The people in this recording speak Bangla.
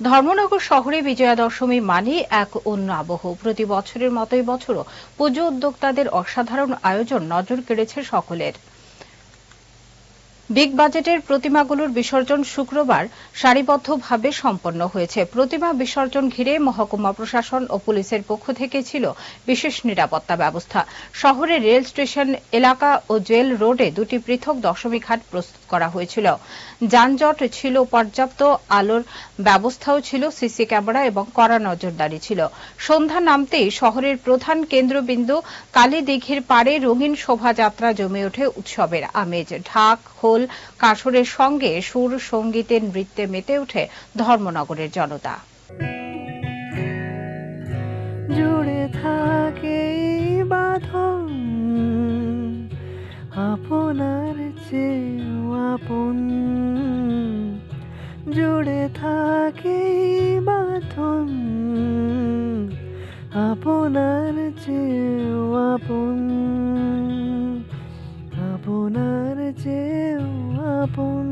ধর্মনগর শহরে বিজয়া দশমী মানে এক অন্য আবহ। প্রতি বছরের মতো বছরও পুজো উদ্যোক্তাদের অসাধারণ আয়োজন নজর কেড়েছে সকলের। বিগ বাজেটের প্রতিমাগুলোর বিসর্জন শুক্রবার সারিবদ্ধভাবে সম্পন্ন হয়েছে। প্রতিমা বিসর্জন ঘিরে মহকুমা প্রশাসন ও পুলিশের পক্ষ থেকে ছিল বিশেষ নিরাপত্তা ব্যবস্থা। শহরের রেল স্টেশন, এলাকা ও জেল রোডে দুটি পৃথক দশমী ঘাট প্রস্তুত করা হয়েছিল। যানজট ছিল পর্যাপ্ত, আলোর ব্যবস্থাও ছিল, সিসি ক্যামেরা এবং কড়া নজরদারি ছিল। সন্ধ্যা নামতেই শহরের প্রধান কেন্দ্রবিন্দু কালীদিঘির পাড়ে রঙিন শোভাযাত্রা জমে ওঠে উৎসবের আমেজ। ঢাক খোল কাসরের সঙ্গে সুর, সঙ্গীতের নৃত্যে মেতে ওঠে ধর্মনগরের জনতা। জুড়ে থাকে বাঁধন, আপনার চেয়েও আপন। জুড়ে থাকে বাঁধন, আপনার চেয়েও আপন। আপন